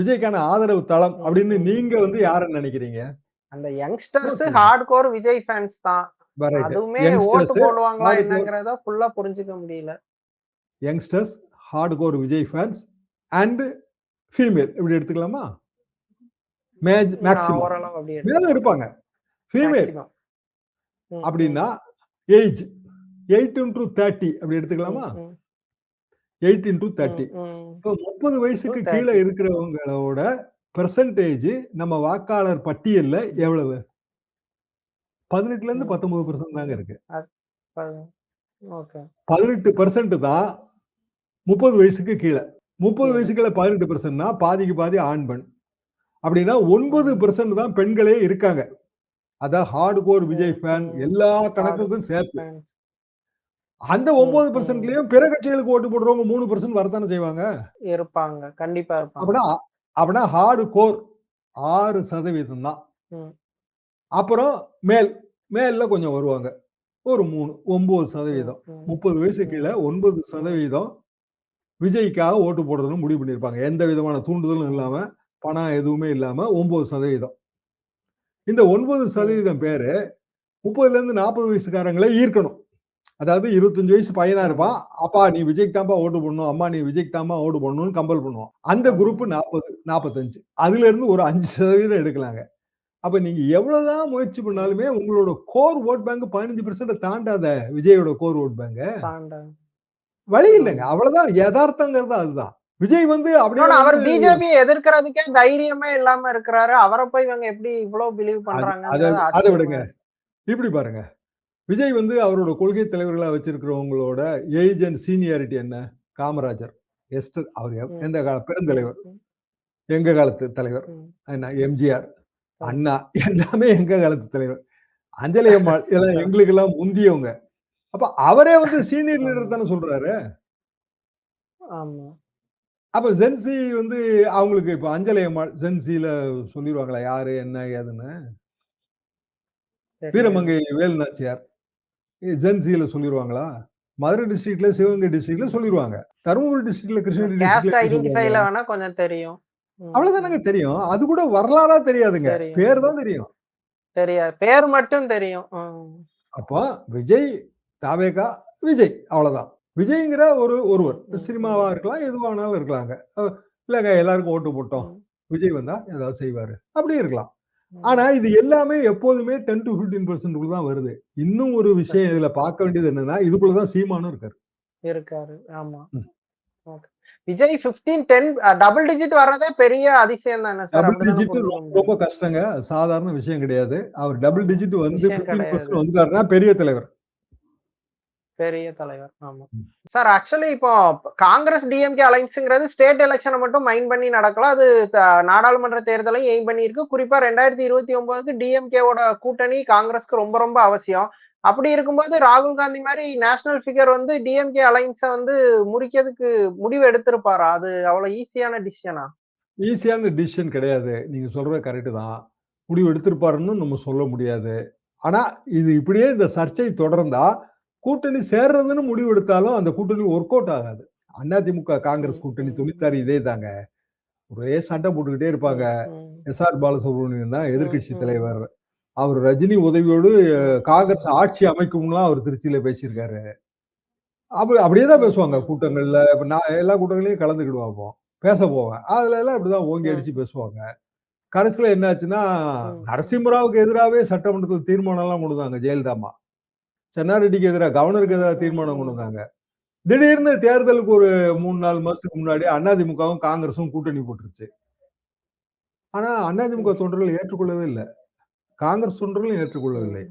விஜய்க்கான ஆதரவு தளம் அப்படின்னு நீங்க வந்து யார நினைக்கிறீங்க? அந்த youngsters. Hard core Vijay fans தான். அதுவுமே ஓட்டு போடுவாங்களா என்னங்கிறத ஃபுல்லா புரிஞ்சுக்க முடியல. Youngsters, hard core Vijay fans and female இப்படி எடுத்துக்கலாமா? மேஜ் மேக்ஸிமம். எடுத்துக்கிறேன். இருப்பாங்க. ஃபீமேல். அப்படின்னா ஏஜ் 8 இன்டூ 30 அப்படி எடுத்துக்கலாமா? 8 இன்டூ ம், 30. ம். இப்போ 30 டூ வயசுக்கு கீழ 30. இருக்கிறவங்களோட பெர்சன்டேஜ் நம்ம வாக்காளர் பட்டியல்ல எவ்வளவு? 18லருந்து ம். 19% தாங்க இருக்கு. அது ப ஓகே. 18% தான் 30 வயசுக்கு கீழ. 30 கீழ. வயசுக்கு கீழ 18%னா பாதிக்கு பாதி ஆண், பெண். அப்படின்னா ம். 9% தான் பெண்களே இருக்காங்க. அதான் ஹார்ட் கோர் விஜய் ஃபேன். எல்லா கணக்குக்கும் சேர்த்து. அந்த ம், ம். 9%லயும் பிற கட்சிகளுக்கு ஓட்டு போடுறவங்க 3% வரத்தானே செய்வாங்க. இருப்பாங்க. கண்டிப்பா இருப்பாங்க. அப்படின்னா அப்படின்னா ஹார்ட் கோர் 6% தான். ம். அப்புறம் மேல் மேல்ல கொஞ்சம் வருவாங்க. ஒரு 3 9% ம், ம். 30 வயசுக்கு கீழ ம். 9% விஜய்க்காக ஓட்டு போடுறதுன்னு முடிவு பண்ணியிருப்பாங்க. எந்த விதமான தூண்டுதலும் இல்லாம, பணம் எதுவுமே இல்லாம 9%. இந்த 9% ம். பேரு 30லருந்து 40 வயசுக்காரங்கள ஈர்க்கணும். அதாவது 25 வயசு பையனா. இருப்பான். அப்பா நீ விஜய்க்கு தான்ப்பா ஓட்டு போடணும். அம்மா நீ விஜய்க்கு தாம்மா ஓட்டு போடணும்னு கம்பல் பண்ணுவோம். அந்த. குரூப் 40, 45. அதுல இருந்து ஒரு 5% எடுக்கலாங்க. அப்ப நீங்க எவ்வளவுதான் முயற்சி பண்ணாலுமே உங்களோட கோர் வோட் பேங்க் 15% தாண்டாத விஜயோட கோர் வோட் பேங்க. வழி இல்லங்க. அவ்வளவுதான் யதார்த்தங்கிறது அதுதான். விஜய் வந்து அப்படியே அவர் பிஜேபிய எதிர்க்கிறதுக்கே தைரியமே இல்லாம இருக்கிறாரு. அவர போய் இவங்க எப்படி இவ்ளோ பிலீவ் அது அத விடுங்க. இப்படி பாருங்க. விஜய் வந்து அவரோட கொள்கை தலைவர்களா வச்சிருக்கிறவங்களோட ஏஜ் அண்ட் சீனியாரிட்டி என்ன? காமராஜர், எஸ்டர் அவர். எந்த கால பெருந்தலைவர். எங்க காலத்து தலைவர். என்ன எம்ஜிஆர். அண்ணா எல்லாமே எங்க காலத்து தலைவர். அஞ்சலி அம்மாள் இதெல்லாம் கரெக்ட். எங்களுக்கெல்லாம் முந்தியவங்க. அப்ப அவரே வந்து சீனியர். லீடர் தானே சொல்றாரு. அப்ப ஜென்சி வந்து அவங்களுக்கு இப்ப அஞ்சலி அம்மாள் ஜென்சில சொல்லிருவாங்களா? யாரு? என்ன? ஏதுன்னு? வீரமங்கை வேலு நாச்சியார். ஜென்சில சொல்லிருவாங்களா? மதுரை டிஸ்ட்ரிக்ட்ல, சிவகங்கை டிஸ்ட்ரிக்ட்ல சொல்லிருவாங்க. தருமபுரி டிஸ்ட்ரிக்ட்ல, கிருஷ்ணகிரி டிஸ்ட்ரிக்ட்ல? வேணா கொஞ்சம் தெரியும். அவ்வளவுதானங்க. தெரியும். அது கூட வரலாறா தெரியாதுங்க. பேர் தான் தெரியும். தெரியாது. பேர் மட்டும் தெரியும். அப்போ விஜய், தாவேகா, விஜய் அவ்வளவுதான். விஜய்ங்கிற ஒரு ஒருவர். சினிமாவா. இருக்கலாம், எதுவா வேணாலும் இருக்கலாங்க. இல்லங்க எல்லாருக்கும் ஓட்டு போட்டோம். விஜய் வந்தா ஏதாவது செய்வாரு. அப்படியும் இருக்கலாம். ஆனா இது எல்லாமே எப்போதுமே 10-15% தான் வருது. இன்னும் ஒரு விஷயம். இதுல பார்க்க வேண்டியது என்னன்னா, இதுக்குள்ள தான் சீமானும் இருக்காரு. இருக்காரு. ஆமா. விஜய் 15, 10 அ டபுள் டிஜிட் வர்றதே பெரிய அதிசயம் தானே. டபுள் டிஜிட் ரொம்ப. கஷ்டங்க. சாதாரண விஷயம் கிடையாது. அவர் டபுள். டிஜிட் வந்து 15% கிடையாது. வந்துட்டாருன்னா பெரிய தலைவர். பெரிய தலைவர். ஆமா. சார் ஆக்சுவலி இப்போ காங்கிரஸ், டிஎம்கே அலைன்ஸ்ங்கிறது ஸ்டேட் எலக்ஷன மட்டும் மைண்ட் பண்ணி நடக்கலாம். அது நாடாளுமன்ற தேர்தலையும் எய்ம் பண்ணியிருக்கு. குறிப்பா 2029க்கு டிஎம்கேவோட கூட்டணி காங்கிரஸ்க்கு ரொம்ப ரொம்ப அவசியம். அப்படி இருக்கும்போது ராகுல் காந்தி மாரி நேஷனல் ஃபிகர் வந்து டிஎம்கே அலைன்ஸ வந்து முறிக்கிறதுக்கு முடிவு எடுத்திருப்பாரா? அது அவ்வளவு ஈஸியான டிசிஷனா? ஈஸியான டிசிஷன் கிடையாது. நீங்க சொல்றது கரெக்ட் தான். முடிவு எடுத்திருப்பாருன்னு நம்ம சொல்ல முடியாது. ஆனா இது இப்படியே இந்த சர்ச்சை தொடர்ந்தா, கூட்டணி சேர்றதுன்னு முடிவு எடுத்தாலும் அந்த கூட்டணி ஒர்க் அவுட் ஆகாது. அதிமுக, காங்கிரஸ் கூட்டணி ம். தொனித்தாரு இதே தாங்க. ஒரே சண்டை போட்டுக்கிட்டே இருப்பாங்க. ம், ம். எஸ்.ஆர். பாலசுப்ரமணியன் தான் ம். தலைவர். அவர் ரஜினி உதவியோடு காங்கிரஸ். ஆட்சி அமைக்கும்லாம் அவர் திருச்சியில பேசியிருக்காரு. அப்ப அப்படியே தான் பேசுவாங்க. கூட்டங்கள்ல. இப்ப நான் எல்லா கூட்டங்கள்லயும் கலந்துக்கிடுவேன் அப்போ. பேச போவேன். அதுல எல்லாம் இப்படிதான் ஓங்கி. அடிச்சு பேசுவாங்க. கடைசியில என்னாச்சுன்னா. நரசிம்மராவுக்கு எதிராவே சட்டமன்றத்துல தீர்மானம்லாம் கொண்டு வந்தாங்க ஜெயலலிதா அம்மா. சென்னாரெட்டிக்கு எதிரா, கவர்னருக்கு எதிரா ம், தீர்மானம் கொண்டு. வந்தாங்க. திடீர்னு தேர்தலுக்கு ஒரு 3, 4 மாசத்துக்கு முன்னாடி அதிமுகவும், காங்கிரஸும் கூட்டணி போட்டுருச்சு. ஆனா அதிமுக. தொண்டர்கள் ஏற்றுக்கொள்ளவே இல்ல. காங்கிரஸ் தொண்டர்களும் ஏற்றுக்கொள்ளவில்லை.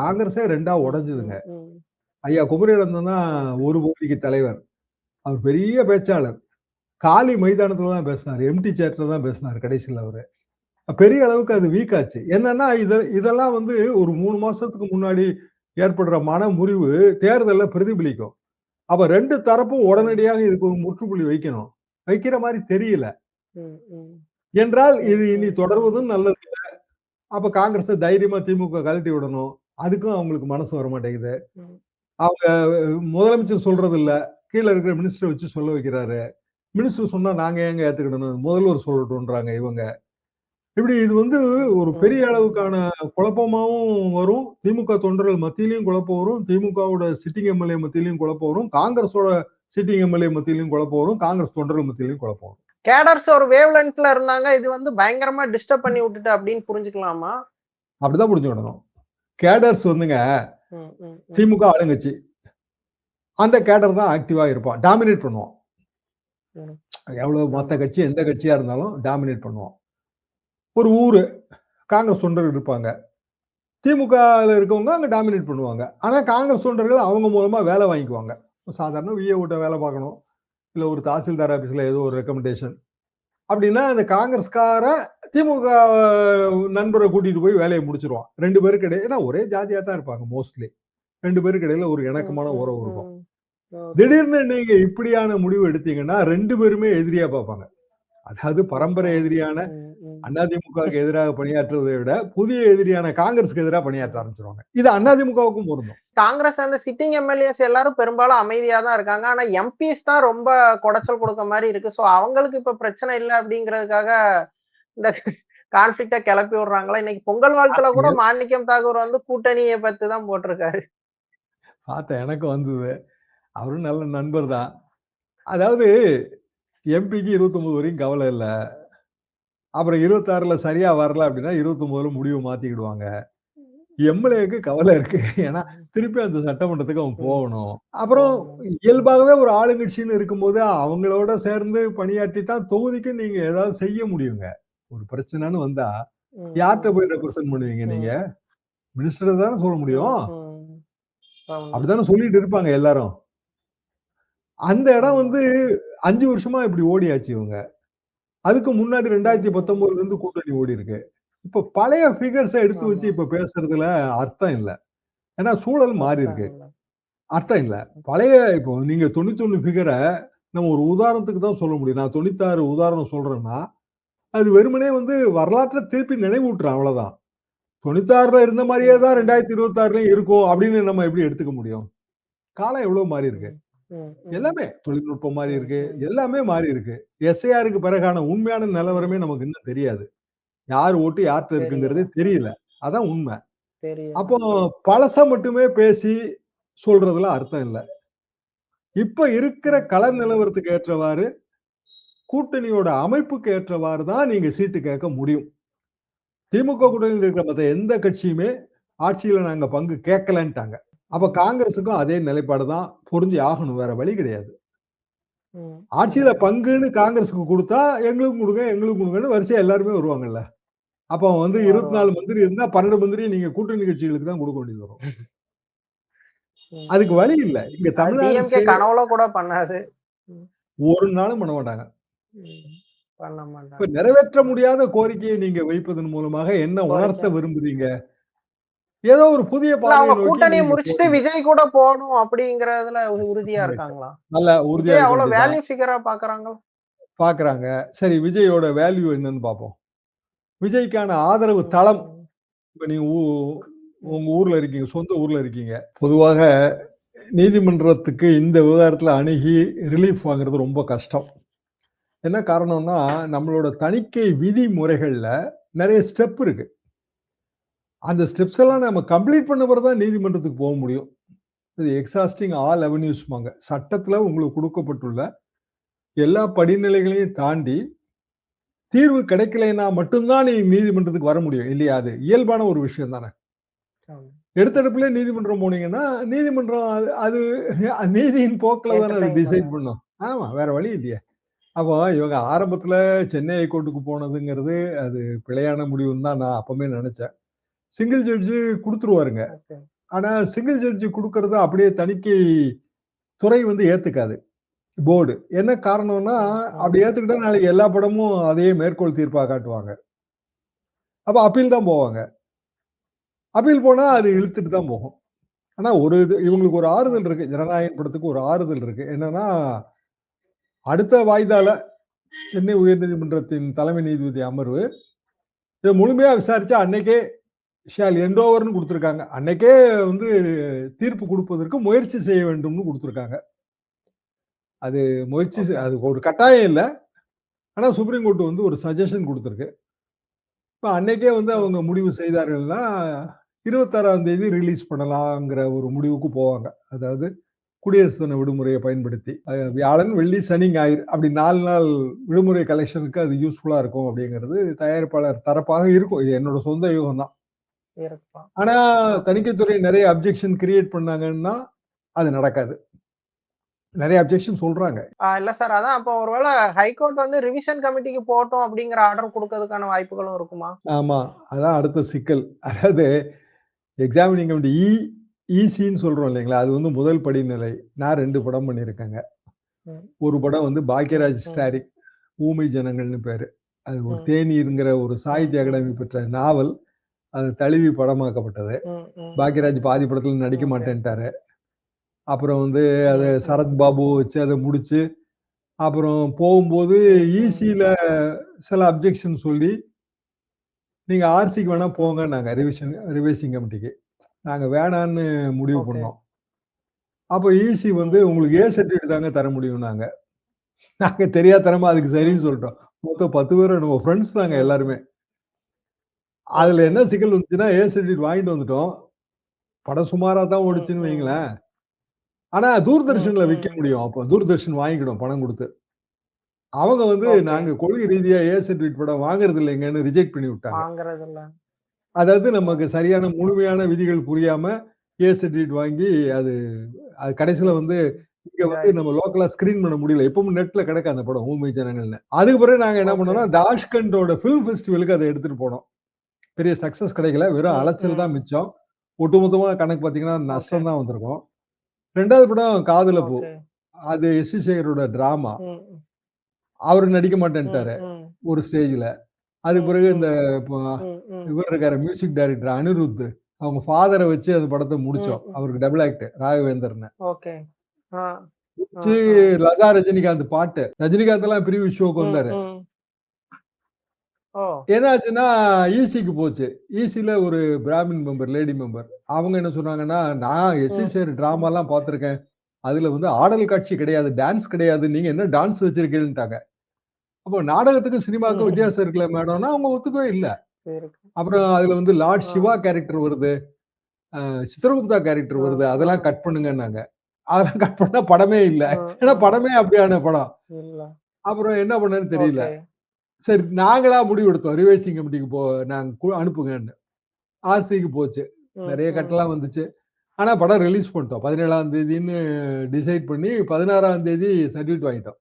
காங்கிரஸே 2ஆ ம், உடைஞ்சதுங்க. ஐயா குமரியானந்தன் தான் ஒரு பகுதிக்கு தலைவர். அவர் பெரிய பேச்சாளர். காலி மைதானத்துல தான் பேசினாரு. எம்டி சேர்ல தான் பேசினாரு கடைசியில அவரு. பெரிய அளவுக்கு அது வீக் ஆச்சு. என்னன்னா இத இதெல்லாம் வந்து ஒரு 3 மாசத்துக்கு முன்னாடி ஏற்படுற மன முறிவு தேர்தல்ல பிரதிபலிக்கும். அப்ப 2 தரப்பும். உடனடியாக இதுக்கு ஒரு முற்றுப்புள்ளி வைக்கணும். வைக்கிற மாரி தெரியல. என்றால் இது இனி தொடர்வதும் ம். நல்லதில்ல. அப்ப காங்கிரஸ தைரியமா திமுக கழட்டி விடணும். அதுக்கும் அவங்களுக்கு மனசு வரமாட்டேங்குது. ம். அவங்க முதலமைச்சர் சொல்றது இல்ல. கீழ இருக்கிற மினிஸ்டர வச்சு சொல்ல வைக்கிறாரு. மினிஸ்டர் சொன்னா நாங்க ஏங்க ஏத்துக்கிடணும் முதல்வர் சொல்லட்டும்ன்றாங்க இவங்க இப்படி இது வந்து ஒரு பெரிய அளவுக்கான குழப்பமாவும் வரும். திமுக தொண்டர்கள் மத்தியிலையும் குழப்பம் வரும். திமுகவோட சிட்டிங் எம்எல்ஏ மத்தியிலையும் குழப்பம் வரும். காங்கிரஸோட சிட்டிங் எம்எல்ஏ மத்தியிலையும் குழப்பம் வரும். காங்கிரஸ் தொண்டர்கள் மத்தியிலையும் குழப்பம் வரும். கேடர்ஸ் ஒரு வேவ் லென்த்ல இருந்தாங்க. இது வந்து பயங்கரமா டிஸ்டர்ப் பண்ணி விட்டுட்டு அப்படின்னு புரிஞ்சுக்கலாமா? அப்படிதான் புரிஞ்சுக்கிடணும். கேடர்ஸ் வந்துங்க. திமுக ஆளுங்கட்சி. அந்த கேடர் தான் ஆக்டிவா இருப்பான். டாமினேட் பண்ணுவான். எவ்வளவு மத்த கட்சி எந்த கட்சியா இருந்தாலும் டாமினேட் பண்ணுவான். ஒரு ஊரு காங்கிரஸ் தொண்டர்கள் இருப்பாங்க. திமுகவில் இருக்கவங்க அங்க டாமினேட் பண்ணுவாங்க. ஆனா காங்கிரஸ் தொண்டர்கள் அவங்க மூலமா வேலை வாங்கிக்குவாங்க. சாதாரண விஏ விட்ட வேலை பார்க்கணும். இல்ல ஒரு தாசில்தார் ஆபீஸ்ல ஏதோ ஒரு ரெக்கமெண்டேஷன் அப்படின்னா அந்த காங்கிரஸ்கார திமுக நண்பரை கூட்டிட்டு போய் வேலையை முடிச்சிருவான். ரெண்டு பேருக்கு இடையே ஏன்னா ஒரே ஜாதியா தான் இருப்பாங்க மோஸ்ட்லி ரெண்டு பேருக்கு இடையில ஒரு இணக்கமான உறவு இருக்கும். திடீர்னு நீங்க இப்படியான முடிவு எடுத்தீங்கன்னா ரெண்டு பேருமே எதிரியா பார்ப்பாங்க. அதாவது பரம்பரை எதிரியான. அதிமுகவுக்கு எதிராக பணியாற்றுவதை விட புதிய எதிரியான காங்கிரஸுக்கு எதிராக பணியாற்ற ஆரம்பிச்சிருவாங்க. இது அதிமுகவுக்கும் பொருந்தும். காங்கிரஸ் அந்த சிட்டிங் எம்எல்ஏஸ் எல்லாரும் பெரும்பாலும் அமைதியா தான் இருக்காங்க. ஆனா எம்பிஸ் தான் ரொம்ப குடைச்சல் கொடுக்க மாதிரி இருக்கு. சோ அவங்களுக்கு இப்ப பிரச்சனை இல்லை அப்படிங்கிறதுக்காக இந்த கான்ஃபிளிக்ட கிளப்பி விடுறாங்களா? இன்னைக்கு பொங்கல் வாழ்த்துல கூட மாணிக்கம் தாகூர் வந்து கூட்டணியை பத்தி தான் போட்டிருக்காரு. பார்த்தேன் எனக்கு வந்தது. அவரும் நல்ல நண்பர் தான். அதாவது எம்பிக்கு இருபத்தொன்பது வரைக்கும் கவலை இல்லை. அப்புறம் இருபத்தாறுல சரியா வரல அப்படின்னா இருபத்தொன்பதுல முடிவு மாத்திக்கிடுவாங்க. எம்எல்ஏக்கு கவலை இருக்கு. ஏன்னா திருப்பி அந்த சட்டமன்றத்துக்கு அவன் போகணும். அப்புறம் இயல்பாகவே ஒரு ஆளுங்கட்சின்னு இருக்கும்போது அவங்களோட சேர்ந்து பணியாற்றி தான் தொகுதிக்கு நீங்க ஏதாவது செய்ய முடியுங்க. ஒரு பிரச்சனைன்னு வந்தா யார்கிட்ட போய் ரெப்ரசென்ட் பண்ணுவீங்க நீங்க? மினிஸ்டர் தானே சொல்ல முடியும். அப்படித்தானே சொல்லிட்டு இருப்பாங்க எல்லாரும். அந்த இடம் வந்து அஞ்சு வருஷமா இப்படி ஓடியாச்சு இவங்க. அதுக்கு முன்னாடி ரெண்டாயிரத்தி பத்தொன்பதுல இருந்து கூட்டணி ஓடி இருக்கு. இப்ப பழைய ஃபிகர்ஸை எடுத்து வச்சு இப்ப பேசுறதுல அர்த்தம் இல்லை. ஏன்னா சூழல் மாறி இருக்கு. அர்த்தம் இல்ல. பழைய இப்போ நீங்க தொண்ணூத்தொன்னு ஃபிகரை நம்ம ஒரு உதாரணத்துக்கு தான் சொல்ல முடியும். நான் தொண்ணூத்தாறு உதாரணம் சொல்றேன்னா அது வெறுமனே வந்து வரலாற்றை திருப்பி நினைவூட்டுறேன் அவ்வளவுதான். தொண்ணூத்தாறுல இருந்த மாதிரியே தான் ரெண்டாயிரத்தி இருபத்தாறுலயும் இருக்கும் அப்படின்னு நம்ம எப்படி எடுத்துக்க முடியும்? காலம் எவ்வளவு மாறி இருக்கு. எல்லாமே தொழில்நுட்பம் மாறி இருக்கு எல்லாமே மாறி இருக்கு. எஸ்ஐஆருக்கு பிறகான உண்மையான நிலவரமே நமக்கு இன்னும் தெரியாது. யார் ஓட்டு யார்கிட்ட இருக்குங்கிறதே தெரியல. அதான் உண்மை. அப்போ பழச மட்டுமே பேசி சொல்றதுல அர்த்தம் இல்லை. இப்ப இருக்கிற கள நிலவரத்துக்கு ஏற்றவாறு கூட்டணியோட அமைப்புக்கு ஏற்றவாறு தான் நீங்க சீட்டு கேட்க முடியும். திமுக கூட்டணியில் இருக்கிற மற்ற எந்த கட்சியுமே ஆட்சியில நாங்க பங்கு கேட்கலன்ட்டாங்க. அப்ப காங்கிரஸுக்கும் அதே நிலைப்பாடு தான் பொருந்தி ஆகணும் வேற வழி கிடையாது. ஆட்சியில பங்குன்னு காங்கிரஸுக்கு கொடுத்தா எங்களுக்கும் கொடுங்க எங்களுக்கும் கொடுங்கன்னு வரிசையா எல்லாருமே வருவாங்கல்ல. அப்போ வந்து இருபத்தி நாலு மந்திரி இருந்தா பன்னெண்டு மந்திரி நீங்க கூட்டணி கட்சிகளுக்கு தான் கொடுக்க வேண்டியது வரும். அதுக்கு வழி இல்ல. இங்க தமிழ்நாடு கனவுல கூட பண்ணாது. ஒரு நாளும் பண்ண மாட்டாங்க. இப்ப நிறைவேற்ற முடியாத கோரிக்கையை நீங்க வைப்பதன் மூலமாக என்ன உணர்த்த. விரும்புறீங்க? ஏதோ ஒரு புதிய கூட்டணியை முடிச்சுட்டு விஜய் கூட போகணும் அப்படிங்கறதுல உறுதியா இருக்காங்களா? நல்ல உறுதியா அவ்வளவு. வேல்யூ ஃபிகரா பாக்குறாங்களா? பாக்குறாங்க. சரி விஜயோட வேல்யூ என்னன்னு பார்ப்போம் விஜய்க்கான ஆதரவு தளம். இப்ப நீங்க உங்க ஊர்ல இருக்கீங்க சொந்த ஊர்ல இருக்கீங்க. பொதுவாக நீதிமன்றத்துக்கு இந்த விவகாரத்துல அணுகி ரிலீஃப் வாங்குறது ரொம்ப கஷ்டம். என்ன காரணம்னா நம்மளோட தணிக்கை விதிமுறைகள்ல நிறைய ஸ்டெப் இருக்கு. அந்த ஸ்டெப்ஸ் எல்லாம் நம்ம கம்ப்ளீட் பண்ண பிறகு தான் நீதிமன்றத்துக்கு போக முடியும். இது எக்ஸாஸ்டிங் ஆல் அவென்யூஸ்மாங்க சட்டத்துல உங்களுக்கு கொடுக்கப்பட்டுள்ள எல்லா படிநிலைகளையும் தாண்டி தீர்வு கிடைக்கலைன்னா மட்டும்தான் நீ நீதிமன்றத்துக்கு வர முடியும். இல்லையா? அது இயல்பான ஒரு விஷயம் தானே. எடுத்தடுப்புல நீதிமன்றம் போனீங்கன்னா நீதிமன்றம் அது- அது நீதியின் போக்கில் தானே அது டிசைட். பண்ணும். ஆமா வேற வழி இல்லையே. அப்போ இவங்க ஆரம்பத்துல சென்னை ஹைகோர்ட்டுக்கு போனதுங்கிறது அது பிழையான முடிவுன்னு தான் நான் அப்பவுமே நினைச்சேன். சிங்கிள் ஜட்ஜு கொடுத்துருவாருங்க. ஆனா சிங்கிள் ஜட்ஜு கொடுக்கறத அப்படியே தணிக்கை துறை வந்து ஏத்துக்காது. போர்டு. என்ன காரணம்னா அப்படி ஏத்துக்கிட்டா நாளைக்கு எல்லா படமும் அதையே மேற்கோள் தீர்ப்பா காட்டுவாங்க. அப்ப அப்பீல் தான் போவாங்க. அப்பீல் போனா அது இழுத்துட்டு தான் போகும். ஆனா ஒரு இது இவங்களுக்கு ஒரு ஆறுதல் இருக்கு. ஜனநாயக படத்துக்கு ஒரு ஆறுதல் இருக்கு. என்னன்னா அடுத்த வாய்தால சென்னை உயர்நீதிமன்றத்தின் தலைமை நீதிபதி அமர்வு இதை முழுமையா விசாரிச்சா அன்னைக்கே ஷால் எண்டோவர்னு கொடுத்துருக்காங்க அன்னைக்கே வந்து தீர்ப்பு கொடுப்பதற்கு முயற்சி செய்ய வேண்டும்னு கொடுத்துருக்காங்க அது முயற்சி. அது ஒரு கட்டாயம் இல்ல. ஆனா சுப்ரீம் கோர்ட் வந்து ஒரு சஜஷன் குடுத்திருக்கு. இப்ப அன்னைக்கே வந்து. அவங்க முடிவு செய்தார்கள்னா, 26ஆம் தேதி ரிலீஸ் பண்ணலாங்கிற ஒரு முடிவுக்கு போவாங்க. அதாவது குடியரசு தின விடுமுறைய பயன்படுத்தி. வியாழன், வெள்ளி, சனி, ஞாயிறு அப்படி 4 நாள் விடுமுறை கலெக்ஷனுக்கு அது யூஸ்ஃபுல்லா இருக்கும் அப்படிங்கிறது தயாரிப்பாளர் தரப்பாக இருக்கும். இது என்னோட சொந்த யூகம் தான். ஆனா. தணிக்கைத்துறை நெறைய அப்ஜெக்ஷன் கிரியேட் பண்ணாங்கன்னா, அது நடக்காது. நெறைய அப்ஜெக்ஷன் சொல்றாங்க. இல்ல சார். அதான் அப்போ ஒருவேள ஹைகோர்ட் வந்து ரிவிஷன் கமிட்டிக்கு போட்டும் அப்படிங்கிற ஆர்டர் குடுக்கறதுக்கான வாய்ப்புகளும் இருக்குமா? ஆமா. அதான் அடுத்த சிக்கல். அதாவது எக்ஸாமினிங் கமிட்டி இ இசின்னு சொல்றோம் இல்லைங்களா? அது வந்து முதல் படிநிலை. நான் 2 படம் பண்ணியிருக்கேங்க. ஒரு படம் வந்து பாக்யராஜ் ம். ஸ்டாரிங். ஊமை ஜனங்கள்னு பேரு. அது ஒரு ம். தேனீர்ங்கிற ஒரு சாகித்ய அகாடமி. பெற்ற நாவல். அது தழுவி படமாக்கப்பட்டது. பாக்யராஜ் பாதி படத்துல நடிக்க. மாட்டேன்ட்டாரு. அப்புறம் வந்து அத. சரத் பாபு வச்சு அத முடிச்சு, அப்புறம் போகும்போது. ஈசில சில அப்ஜெக்ஷன் சொல்லி, நீங்க ஆர்சிக்கு வேணா போங்கன்னாங்க ரிவிஷன் ரிவைசிங் கமிட்டிக்கு. நாங்க வேணான்னு முடிவு. பண்ணோம். அப்ப ஈசி வந்து. உங்களுக்கு ஏ சர்டிஃபிகேட் தாங்க தர முடியும்னாங்க. நாங்க தெரியாத்தனமா அதுக்கு ம். சரின்னு சொல்லிட்டோம். மொத்தம் 10 பேரும் நம்ம ஃபிரெண்ட்ஸ் தாங்க எல்லாருமே. அதுல. என்ன சிக்கல் வந்துச்சுன்னா, ஏ சர்டிஃபிகேட் வாங்கிட்டு வந்துட்டோம். படம் சுமாரா தான் ஓடுச்சுன்னு. வைங்களேன். ஆனா தூர்தர்ஷன்ல விக்க ம். முடியும். அப்போ தூர்தர்ஷன் வாங்கிக்கிடும் பணம் குடுத்து. அவங்க வந்து. நாங்க கொள்கை ரீதியா ஏ சர்டிஃபிகேட் படம் வாங்குறது இல்லைங்கன்னு ரிஜெக்ட் பண்ணி விட்டாங்க. அதாவது! நமக்கு சரியான முழுமையான விதிகள் புரியாம ஏ சர்டிஃபிகேட் வாங்கி அது அது கடைசில வந்து இங்க வந்து நம்ம. லோக்கலா ஸ்கிரீன் பண்ண முடியல. எப்பவும் நெட்ல கிடக்கு அந்த படம் ஊமை ஜனங்கள்னு. அதுக்கு பிறகு நாங்க என்ன. பண்ணோம்னா, தாஷ்கண்டோட ஃபில்ம் ஃபெஸ்டிவலுக்கு அத எடுத்துட்டு போனோம். பெரிய சக்சஸ் கிடைக்கல. வெறும் அலைச்சல் தான். மிச்சம். ஒட்டுமொத்தமா கணக்கு பார்த்தீங்கன்னா. நஷ்டம் தான் வந்திருக்கும். 2வது படம் காதுல பூ. அது எஸ். சேகரோட டிராமா. அவரு நடிக்க மாட்டேன்ட்டாரு. ஒரு ஸ்டேஜ்ல. அதுக்கு பிறகு. இந்த. இவர் இருக்காரு மியூசிக் டைரக்டர் அனிருத். அவங்க ஃபாதர வச்சு அந்த படத்த முடிச்சோம். அவருக்கு டபுள் ஆக்ட் ஆ. லதா ரஜினிகாந்த் பாட்டு. ரஜினிகாந்த் எல்லாம் ப்ரீவியூ ஷோக்கு வந்தாரு. ஓ! என்னாச்சுன்னா, ஈசிக்கு போச்சு. ஈசில ஒரு பிராமின் மெம்பர், லேடி மெம்பர். அவங்க என்ன சொன்னாங்கன்னா, நான் எஸ். வி. ம். சேகர் டிராமாலாம் பார்த்துருக்கேன். அதுல வந்து ஆடல் காட்சி கிடையாது. டான்ஸ் கிடையாது. நீங்க என்ன டான்ஸ் வச்சிருக்கீங்கன்ட்டாங்க. அப்போ நாடகத்துக்கும், சினிமாவுக்கும். வித்தியாசம் இருக்குல்ல மேடம்னா, அவங்க ஒத்துக்கவே இல்ல. அப்புறம் அதுல வந்து லார்ட். சிவா கேரக்டர் வருது. அ சித்ரகுப்தா கேரக்டர் வருது. அதெல்லாம் கட் பண்ணுங்கன்னாங்க. அதெல்லாம் கட் பண்ணா படமே இல்ல. ஏன்னா. படமே அப்படியான படம். அப்புறம் என்ன பண்ணேன்னு தெரியல. சரி நாங்களா முடிவெடுத்தோம். ரிவைசிங் கமிட்டிக்கு போ நாங்க அனுப்புங்கன்னு. ஆர்சிக்கு போச்சு. நெறைய. கட்டெல்லாம் வந்துச்சு. ஆனா படம் ரிலீஸ் பண்ணிட்டோம். 17ஆம் தேதின்னு டிசைட் பண்ணி 16ஆம் தேதி சர்டிஃபிகேட் வாங்கிட்டோம்.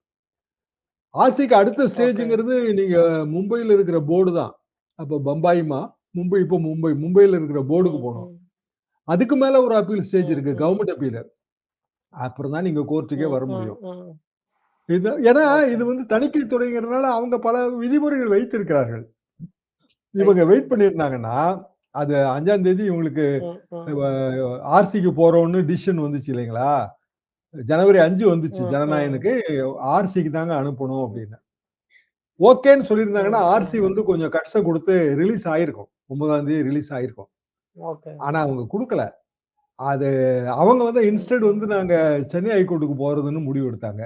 ஆர்சிக்கு அடுத்த. ஸ்டேஜ்ங்கிறது நீங்க மும்பைல இருக்கிற போர்டு தான். அப்ப பம்பாய்மா, மும்பை இப்போ மும்பை. மும்பைல இருக்கிற போர்டுக்கு போனோம். அதுக்கு மேல ஒரு அப்பீல் ஸ்டேஜ் இருக்கு. ம். Government appeal. அப்புறம் தான் நீங்க கோர்ட்டுக்கே வர முடியும். இது ஏன்னா. இது வந்து தணிக்கை துறைங்கிறதுனால அவங்க பல விதிமுறைகள் வைத்திருக்கிறார்கள். இவங்க. வெயிட் பண்ணியிருந்தாங்கன்னா, அது 5ஆம் தேதி இவங்களுக்கு ஆர்சிக்கு போறோம்னு டிசிஷன் வந்துச்சு இல்லைங்களா? ஜனவரி 5 வந்துச்சு. ஜனநாயகனுக்கு ஆர்சிக்கு தாங்க அனுப்பணும் அப்படின்னு. ஓகேன்னு சொல்லியிருந்தாங்கன்னா, ஆர்சி. வந்து கொஞ்சம் கட்ஸ குடுத்து ரிலீஸ் ஆயிருக்கும். 9ஆம் தேதி ரிலீஸ் ஆயிருக்கும். ஆனா அவங்க குடுக்கல. அது அவங்க வந்து ம், இன்ஸ்டெட் வந்து. நாங்க சென்னை ஹைகோர்ட்டுக்கு போறதுன்னு முடிவு எடுத்தாங்க.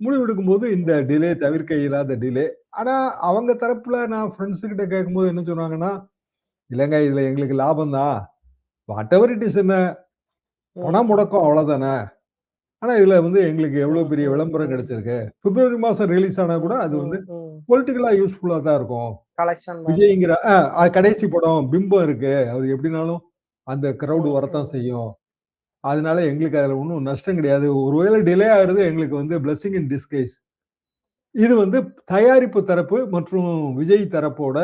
முடிவு எடுக்கும்போது இந்த. டிலே தவிர்க்க இயலாத டிலே. ஆனா அவங்க தரப்புல நான் ஃபிரெண்ட்ஸ் கிட்ட கேட்கும்போது என்ன சொன்னாங்கன்னா, இல்லங்க இதுல எங்களுக்கு லாபம் தான். வாட் எவர் இட் இஸ் என்ன பணம். முடக்கம் அவ்வளவுதானே. ஆனா இதுல வந்து எங்களுக்கு எவ்வளவு பெரிய விளம்பரம். கிடைச்சிருக்கு. பிப்ரவரி மாசம் ரிலீஸ் ஆனா கூட அது வந்து. பொலிட்டிக்கலா யூஸ்ஃபுல்லா தான் இருக்கும். விஜய்ங்கிற கடைசி படம் பிம்பம் இருக்கு. அது எப்படினாலும் அந்த கிரவுட் ம், வரத்தான். செய்யும். அதனால எங்களுக்கு அதுல ஒண்ணும் நஷ்டம் கிடையாது. ஒருவேளை டிலே ஆகுறது எங்களுக்கு வந்து பிளெஸ்ஸிங் இன் டிஸ்கைஸ். இது வந்து தயாரிப்பு தரப்பு மற்றும் விஜய் தரப்போட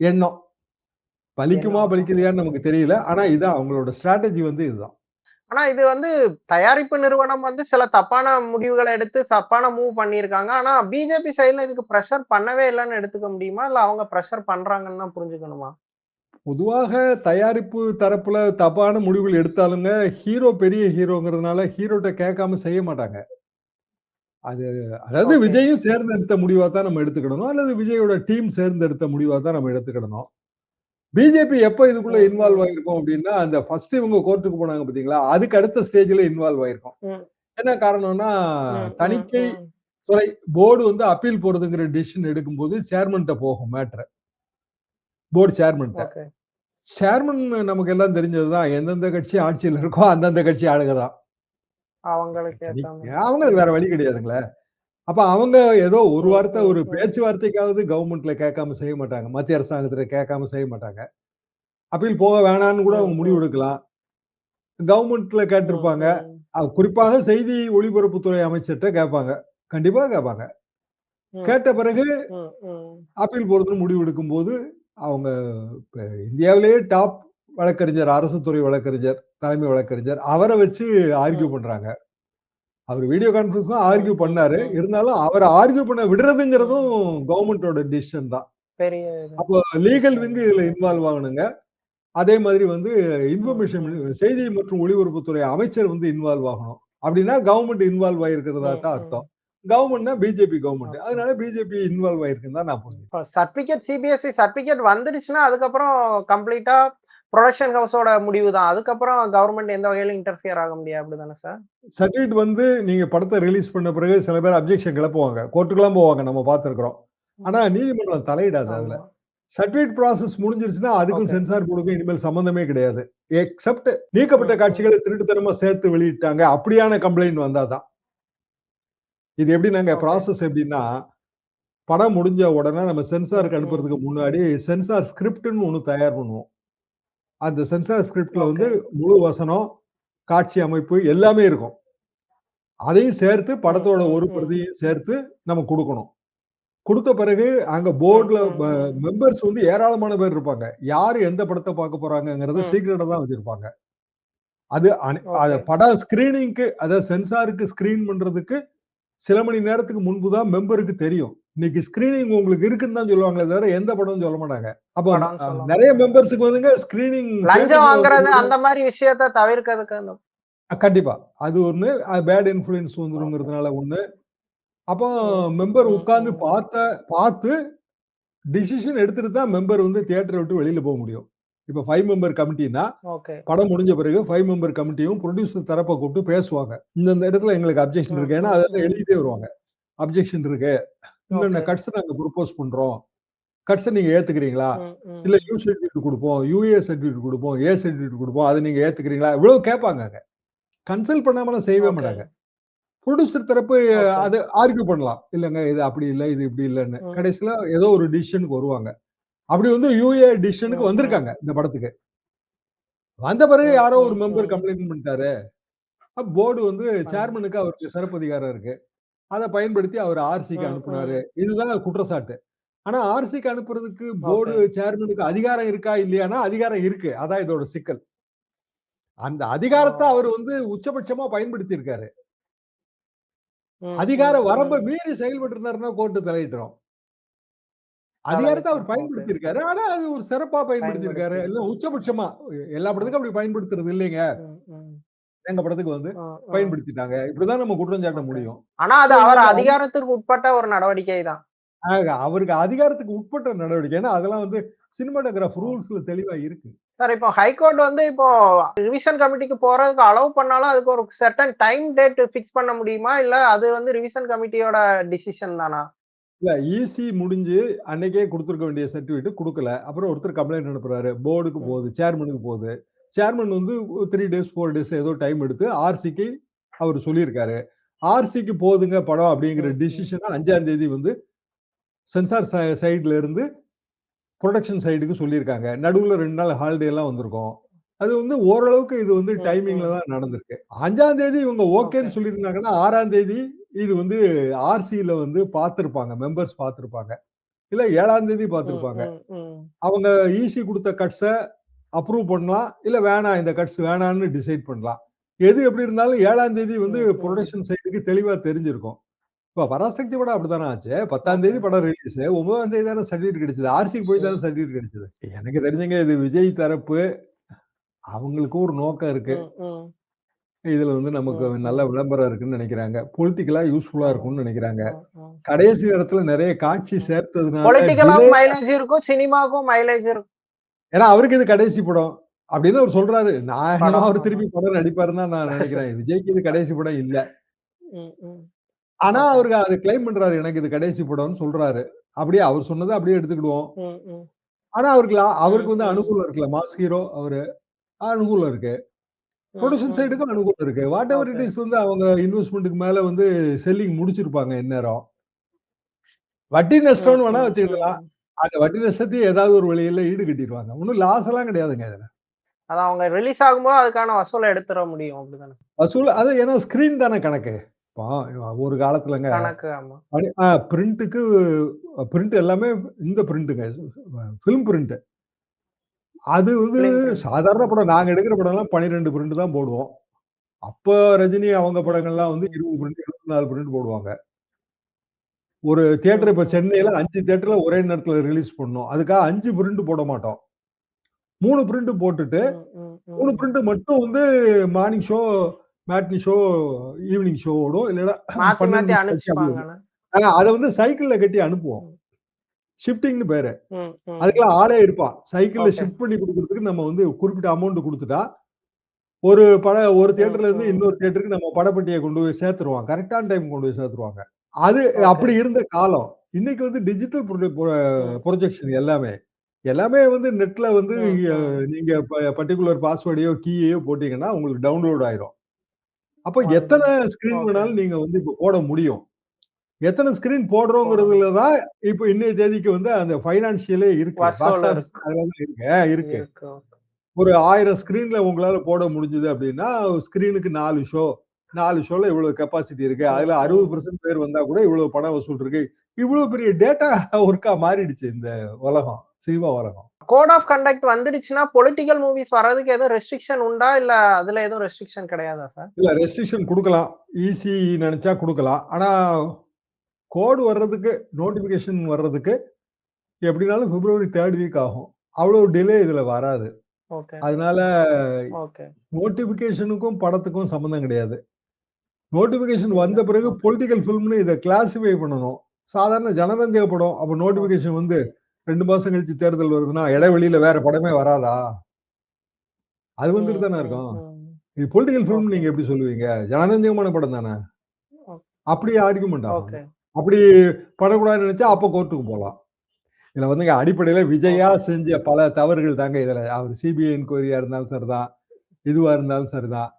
எண்ணம். பலிக்குமா. பலிக்கலையான்னு நமக்கு தெரியல. ஆனா இதான் அவங்களோட ஸ்ட்ராட்டஜி வந்து இதுதான். ஆனா இது வந்து தயாரிப்பு நிறுவனம் வந்து சில தப்பான முடிவுகள எடுத்து தப்பான மூவ் பண்ணியிருக்காங்க. ஆனா பிஜேபி சைடுல இதுக்கு பிரஷர் பண்ணவே இல்லன்னு எடுத்துக்க முடியுமா? இல்ல அவங்க பிரஷர் பண்றாங்கன்னு தான் புரிஞ்சுக்கணுமா? பொதுவாக தயாரிப்பு தரப்புல தப்பான முடிவுகள் எடுத்தாலுங்க, ஹீரோ பெரிய ஹீரோங்கிறதுனால ஹீரோட்ட கேட்காம செய்ய மாட்டாங்க. அது அதாவது. விஜயும் சேர்ந்தெடுத்த முடிவா தான் நம்ம எடுத்துக்கிடணும். அல்லது விஜயோட டீம் சேர்ந்தெடுத்த முடிவா தான் நம்ம எடுத்துக்கிடணும். பிஜேபி எப்ப இதுக்குள்ள இன்வால்வ் ம். ஆகியிருக்கும் அப்படின்னா, அந்த ஃபர்ஸ்ட் இவங்க கோர்ட்டுக்கு போனாங்க பார்த்தீங்களா? அதுக்கு அடுத்த ஸ்டேஜ்ல இன்வால்வ் ஆயிருக்கும். என்ன காரணம்னா தணிக்கை. துறை போர்டு வந்து அப்பீல் போறதுங்கிற டிசிஷன் எடுக்கும்போது சேர்மன்ட்ட போகும் மேட்ரு போர்டு சேர்மன்ட்ட. சேர்மன் நமக்கு எல்லாம் தெரிஞ்சதுதான் எந்தெந்த கட்சி ஆட்சியில் இருக்கோ அந்தந்த கட்சி ஆளுகதான் அவங்களுக்கு. அவங்களுக்கு வேற வழி கிடையாதுங்களே. அப்ப அவங்க ஏதோ ஒரு வார்த்தை ஒரு. பேச்சுவார்த்தைக்காவது கவர்மெண்ட்ல கேட்காம செய்ய மாட்டாங்க. மத்திய அரசாங்கத்துல கேட்காம செய்ய மாட்டாங்க. அப்பீல் போக வேணாம்னு கூட அவங்க முடிவு. எடுக்கலாம். கவர்மெண்ட்ல கேட்டிருப்பாங்க. குறிப்பாக செய்தி ஒளிபரப்புத்துறை அமைச்சர்கிட்ட கேட்பாங்க. கண்டிப்பா கேட்பாங்க. கேட்ட பிறகு. அப்பீல் போறதுன்னு முடிவு எடுக்கும்போது அவங்க இப்ப இந்தியாவிலேயே டாப் வழக்கறிஞர் அரசு துறை வழக்கறிஞர் தலைமை வழக்கறிஞர் அவரை வச்சு ஆர்கியூ. பண்றாங்க அவர் வீடியோ கான்பரன்ஸ் தான் ஆர்கியூ பண்ணாரு. இருந்தாலும் அவரை ஆர்கியூ பண்ண விடுறதுங்கிறதும் கவர்மெண்டோட டிசிஷன் தான். அப்போ லீகல் விங்கு இதுல இன்வால்வ் ஆகணுங்க அதே மாதிரி வந்து இன்ஃபர்மேஷன். செய்தி மற்றும் ஒளிபரப்புத்துறை அமைச்சர் வந்து இன்வால்வ் ஆகணும் அப்படின்னா கவர்மெண்ட் இன்வால்வ் ஆயிருக்கிறதா ம், தான். அர்த்தம் கவர்மெண்ட்னா பிஜேபி கவர்மெண்ட். அதனால பிஜேபி இன்வால்வ் ஆயிருக்குன்னு தான் நான் இப்போ சர்டிபிகேட் சிபிஎஸ்இ சர்டிபிகேட் வந்துடுச்சுன்னா அதுக்கப்புறம் கம்ப்ளீட்டா ப்ரொடக்ஷன் ஹவுஸோட முடிவு தான். அதுக்கப்புறம் கவர்மெண்ட் எந்த வகையிலும் இன்டர்ஃபியர் ஆக முடியாது. அப்படிதானே சார் சர்டிஃபிகேட் வந்து நீங்க படத்தை ரிலீஸ் பண்ண பிறகு சில பேர் அப்ஜெக்ஷன் கிளப்புவாங்க. கோர்ட்டுக்கெல்லாம் போவாங்க நம்ம பார்த்துருக்கிறோம். ஆனா நீதிமன்றம் தலையிடாது அதுல. சர்டிஃபிகேட் ப்ராசஸ் முடிஞ்சிருச்சுன்னா அதுக்கும். சென்சார் போர்டுக்கும் இனிமேல் சம்பந்தமே கிடையாது. எக்ஸப்ட் நீக்கப்பட்ட. காட்சிகளை திருட்டுத்தனமா சேர்த்து வெளியிட்டாங்க. அப்படியான கம்ப்ளைண்ட் வந்தாதான் இது எப்படி நாங்க. ப்ராசஸ் எப்படின்னா படம் முடிஞ்ச உடனே நம்ம சென்சாருக்கு. அனுப்புறதுக்கு முன்னாடி சென்சார் ஸ்கிரிப்ட்னு ஒன்று தயார் பண்ணுவோம் அந்த சென்சார் ஸ்கிரிப்ட்ல வந்து முழு வசனம் காட்சி அமைப்பு எல்லாமே இருக்கும் அதையும் சேர்த்து படத்தோட ஒரு. பிரதியும் சேர்த்து நம்ம கொடுக்கணும் கொடுத்த பிறகு அங்க போர்டுல. மெம்பர்ஸ் வந்து ஏராளமான பேர் இருப்பாங்க யாரு எந்த படத்தை பார்க்க போறாங்கங்கறத ம். சீக்கிரட்டா தான் வச்சிருப்பாங்க அது அனி- அத. படம் ஸ்கிரீனிங்க்கு அதாவது சென்சாருக்கு ஸ்கிரீன் பண்றதுக்கு சில மணி நேரத்துக்கு முன்பு தான் மெம்பருக்கு தெரியும். இன்னைக்கு ஸ்கிரீனிங் உங்களுக்கு இருக்குன்னு தான் சொல்லுவாங்களே தவிர எந்த படம்னு சொல்ல மாட்டாங்க. அப்போ நிறைய மெம்பர்ஸுக்கு வந்துங்க ஸ்கிரீனிங் லஞ்சம் வாங்குறது அந்த மாதிரி விஷயத்த தவிர்க்கிறதுக்கு கண்டிப்பா. அது ஒண்ணு. பேட் இன்ஃபுளுன்ஸ் வந்துருங்கிறதுனால ஒண்ணு. அப்போ மெம்பர் உட்கார்ந்து. பார்த்த பார்த்து டிசிஷன் எடுத்துட்டு தான் மெம்பர் வந்து தியேட்டரை விட்டு வெளியில போக முடியும். இப்ப ஃபைவ் மெம்பர் கமிட்டினா படம் முடிஞ்ச பிறகு ஃபைவ் மெம்பர் கமிட்டியும் ப்ரொடியூசர் தரப்பை கூப்பிட்டு பேசுவாங்க. இந்த இடத்துல எங்களுக்கு அப்ஜெக்ஷன் இருக்கு. ஏன்னா அதெல்லாம். எழுதிட்டே வருவாங்க. அப்ஜெக்ஷன் இருக்கு. இன்னொன்னு. கட்ஸ் நாங்க ப்ரொபோஸ் பண்றோம். கட்ஸை நீங்க ஏத்துக்கிறீங்களா. இல்ல யூ சர்டிஃபிகேட் கொடுப்போம். யூஏ சர்டிஃபிகேட் கொடுப்போம். ஏ சர்டிஃபிகேட் கொடுப்போம். அதை நீங்க ஏத்துக்கிறீங்களா? இவ்வளவு கேட்பாங்க கன்சல்ட் பண்ணாமலாம் செய்யவே. மாட்டாங்க. ப்ரொடியூசர் தரப்பு. அது ஆர்கியூ பண்ணலாம். இல்லைங்க இது அப்படி இல்லை இது இப்படி இல்லைன்னு. கடைசியில ஏதோ ஒரு டிசிஷனுக்கு வருவாங்க. அப்படி வந்து யூஏ டிசிஷனுக்கு ம். வந்திருக்காங்க இந்த படத்துக்கு. வந்த பிறகு யாரோ ஒரு மெம்பர். கம்ப்ளைண்ட் பண்ணிட்டாரு. போர்டு வந்து சேர்மனுக்கு அவருக்கு சிறப்பு அதிகாரம் இருக்கு. அதை பயன்படுத்தி அவர் ஆர்சிக்கு அனுப்புனாரு. இதுதான் குற்றச்சாட்டு. ஆனா ஆர்சிக்கு அனுப்புறதுக்கு போர்டு. சேர்மனுக்கு அதிகாரம் இருக்கா இல்லையானா அதிகாரம் இருக்கு. அதான் இதோட சிக்கல். அந்த அதிகாரத்தை. அவர் வந்து உச்சபட்சமா பயன்படுத்தி இருக்காரு அதிகார வரம்பை. மீறி செயல்பட்டு இருந்தாருன்னா கோர்ட்டு தலையிட்டுரும். அதிகாரத்தை அவர் தலையிட்டோம். பயன்படுத்தி இருக்காரு ஆனா அது ஒரு சிறப்பா பயன்படுத்தி இருக்காரு இல்ல. உச்சபட்சமா எல்லா படத்துக்கும் அப்படி பயன்படுத்துறது இல்லைங்க. எங்க படத்துக்கு வந்து. பயன்படுத்திட்டாங்க இப்படிதான் நம்ம குற்றம் சாட்ட. முடியும் ஆனா அது அவர் அதிகாரத்திற்கு உட்பட்ட ஒரு நடவடிக்கை தான் அவருக்கு அதிகாரத்துக்கு உட்பட்ட நடவடிக்கை ஏன்னா அதெல்லாம் வந்து சினிமாட்டோகிராஃப் ரூல்ஸ்ல தெளிவா இருக்கு சார் இப்போ ஹைகோர்ட் வந்து இப்போ ரிவிஷன் கமிட்டிக்கு போறதுக்கு அலோவ் பண்ணாலும் அதுக்கு ஒரு சர்டன் டைம் டேட் ஃபிக்ஸ் பண்ண முடியுமா இல்ல அது வந்து ரிவிஷன் கமிட்டியோட டிசிஷன் தானா இல்ல ஈசி முடிஞ்சு அன்னைக்கே கொடுத்துருக்க வேண்டிய சர்டிபிகேட் கொடுக்கல அப்புறம் ஒருத்தர் கம்ப்ளைண்ட் அனுப்புறாரு போர்டுக்கு. போகுது சேர்மனுக்கு போகுது சேர்மன் வந்து த்ரீ டேஸ் ஃபோர் டேஸ் ஏதோ டைம் எடுத்து ஆர்சிக்கு அவர் சொல்லியிருக்காரு ஆர்சிக்கு போதுங்க படம் அப்படிங்கிற ம். டிசிஷனை தேதி வந்து சென்சார் சைடுல இருந்து ப்ரொடக்ஷன் சைடுக்கு சொல்லியிருக்காங்க நடுவுல ரெண்டு நாள் ஹாலிடே எல்லாம் வந்திருக்கும் அது வந்து ஓரளவுக்கு இது வந்து டைமிங்ல. தான் நடந்திருக்கு அஞ்சாம் தேதி இவங்க ஓகேன்னு. சொல்லியிருந்தாங்கன்னா ஆறாம் தேதி இது வந்து ஆர்சியில வந்து பார்த்திருப்பாங்க மெம்பர்ஸ் பார்த்திருப்பாங்க இல்ல ஏழாம் தேதி பார்த்திருப்பாங்க. அவங்க ஈசி கொடுத்த கட்ஸை அப்ரூவ் பண்ணலாம் இல்ல வேணாம் இந்த கட்ஸ் வேணாம்னு டிசைட் பண்ணலாம். எது எப்படி இருந்தாலும் ஏழாம் தேதி வந்து. ப்ரொடக்ஷன் சைடுக்கு தெளிவா தெரிஞ்சிருக்கும். இப்ப பராசக்தி படம் அப்படித்தானே ஆச்சு. பத்தாம் தேதி. படம் ரிலீஸ் ஒன்பதாம் தேதி தானே சர்டிஃபிகேட் கிடைச்சது. ஆர்சிக்கு போய் தானே சர்டிஃபிகேட் கிடைச்சது. எனக்கு தெரிஞ்சங்க இது விஜய் தரப்பு. அவங்களுக்கு ஒரு நோக்கம் இருக்கு. இதுல வந்து நமக்கு ம், நல்ல ம். விளம்பரம் இருக்குன்னு நினைக்கிறாங்க பொலிட்டிக்கலா யூஸ்ஃபுல்லா இருக்கும்னு நினைக்கிறாங்க ம், ம். கடைசி நேரத்துல நிறைய காட்சி சேர்த்ததுனால பொலிட்டிக்கலாவும் delay- மைலேஜ் இருக்கும் சினிமாவுக்கும் மைலேஜ் இருக்கும் ஏன்னா அவருக்கு இது கடைசி படம் அப்படின்னு அவர் சொல்றாரு நான் என்னமோ படம், அவர் ஆமா. திருப்பி படம் நடிப்பாருன்னு தான் நான் நினைக்கிறேன் விஜய்க்கு இது கடைசி படம் இல்ல ம், ம். ஆனா. அவருக்கு அத கிளைம் பண்றாரு. எனக்கு இது கடைசி படம்னு சொல்றாரு. அப்படியே அவர் சொன்னத அப்படியே எடுத்துக்கிடுவோம். ம், ம். ஆனா அவருக்கு லா ம், அவருக்கு வந்து ம். அனுகூலம் இருக்குல்ல. மாஸ் ஹீரோ அவரு. அனுகூலம் இருக்கு. புரொடக்ஷன். சைடுக்கும் அனுகூலம் இருக்கு. What ever it. இஸ் வந்து அவங்க இன்வெஸ்ட்மென்ட்க்கு மேல வந்து செல்லிங் முடிச்சிருப்பாங்க இந்நேரம். வட்டி நஷ்டம்னு வேணா ம், ம், வச்சுக்கிடலாம். ம். அந்த வட்டி நஷ்டத்தையும் ஏதாவது ஒரு வழியில ஈடு கட்டிருவாங்க. ஒண்ணும் லாஸ் எல்லாம் கிடையாதுங்க இதுல. அதான் அவங்க ரிலீஸ் ஆகும்போது அதுக்கான வசூல எடுத்துற முடியும். அப்படிதானே? வசூல் அது ஏன்னா ஸ்கிரீன் தானே கணக்கு. ஒரு காலத்துலங்க பிரிண்ட்க்கு பிரிண்ட் எல்லாமே இந்த பிரிண்ட்ங்க. Film print. அது வந்து. சாதாரண. படம் நாங்க எடுக்கிற படம்லாம் 12 பிரிண்ட் தான் போடுவோம். அப்ப ரஜினி அவங்க படங்கள்லாம் வந்து. 20 பிரிண்ட், 24 பிரிண்ட் போடுவாங்க. ஒரு தியேட்டர் இப்ப சென்னையில. 5 தியேட்டர்ல ஒரே நேரத்துல ரிலீஸ் பண்ணணும். அதுக்காக 5 பிரிண்ட் போட மாட்டோம். 3 பிரிண்ட் போட்டுட்டு, ம், ம், 3 ம். பிரிண்ட் மட்டும் வந்து morning show, matinee show, evening show ஓடும். இல்லன்னா மாத்தி 12 மாத்தி நிமிஷம் கழிச்சு அப்படி வரும். அனுப்பிச்சுப்பாங்கன்னு. ஆ அத வந்து சைக்கிள்ல கட்டி அனுப்புவோம். ம். ஷிஃப்டிங்ன்னு பேரு. அதுக்கெல்லாம் ஆளே இருப்பான். சைக்கிள்ல. ஷிஃப்ட் பண்ணி குடுக்குறதுக்கு நம்ம வந்து குறிப்பிட்ட அமௌண்ட் குடுத்துட்டா, ஒரு பட ஒரு தியேட்டர்ல இருந்து. இன்னொரு தியேட்டருக்கு நம்ம படப்பெட்டிய கொண்டு போய் சேர்த்துருவான். கரெக்ட்டான டைம் கொண்டு போய் சேர்த்துருவாங்க. அது. அப்படி இருந்த காலம். இன்னைக்கு வந்து டிஜிட்டல். ப்ரொஜெக்ஷன் எல்லாமே. எல்லாமே வந்து நெட்ல வந்து. நீங்க ப பர்ட்டிகுலர் பாஸ்வேர்டையோ, கீயையோ போட்டீங்கன்னா, உங்களுக்கு டவுன்லோட் ஆயிரும். அப்ப எத்தன. ஸ்கிரீன். வேணாலும் நீங்க வந்து இப்ப போட முடியும். எத்தன ஸ்கிரீன் போட போடுறோங்கிறதுல. தான் இப்ப இன்னைய தேதிக்கு வந்து அந்த ஃபைனான்சியலே இருக்கு. இருக்கு. இருக்கு. ஒரு 1000 ஸ்கிரீன்ல உங்களால போட முடிஞ்சது அப்படின்னா, ஸ்கிரீனுக்கு 4 ஷோ. 4 ஷோல இவ்வளவு கெப்பாசிட்டி இருக்கு. அதுல ம். 60% பேர் வந்தா கூட இவ்வளவு பணம் வசூல் இருக்கு. இவ்வளவு பெரிய டேட்டா ஒர்க்கா மாறிடுச்சு இந்த உலகம். சினிமா உலகம். கோட் ஆஃப் கண்டக்ட் வந்துடுச்சுன்னா, பொலிட்டிக்கல் மூவிஸ் வர்றதுக்கு எதுவும் ரெஸ்ட்ரிக்ஷன் உண்டா? இல்ல அதுல எதுவும் ரெஸ்ட்ரிக்ஷன் கிடையாதா சார்? இல்ல ரெஸ்ட்ரிக்ஷன் குடுக்கலாம். ஈசி நெனச்சா குடுக்கலாம். ஆனா கோட் வர்றதுக்கு, நோட்டிஃபிகேஷன் வர்றதுக்கு எப்படினாலும் பிப்ரவரி 3 வீக் ஆகும். அவ்வளவு டிலே இதுல வராது. அதனால ஓகே. நோட்டிஃபிகேஷனுக்கும் படத்துக்கும் சம்மந்தம் கிடையாது. நோட்டிஃபிகேஷன் இல்ல. வந்த பிறகு. பொலிட்டிக்கல் ஃபில்ம்னு இத கிளாசிஃபை பண்ணணும். சாதாரண ஜனரஞ்சக படம். அப்ப ஓகே. நோட்டிஃபிகேஷன் வந்து 2 மாசம் கழிச்சு தேர்தல் வருதுன்னா, இடைவெளியில வேற படமே வராதா? அது வந்துட்டு தானே இருக்கும். இது பொலிட்டிக்கல் ஃபில்ம். நீங்க எப்படி சொல்லுவீங்க? ஜனரஞ்சகமான படம் தானே. அப்படி ஆர்குமென்ட் ஆகும். அப்படி பண்ணக்கூடாதுன்னு நெனச்சா அப்ப கோர்ட்டுக்கு போலாம். இதுல வந்துங்க அடிப்படையில விஜயா. செஞ்ச பல தவறுகள் தாங்க இதுல. அவர் சிபிஐ என்கொயரியா இருந்தாலும் சரிதான். இதுவா இருந்தாலும் சரிதான்.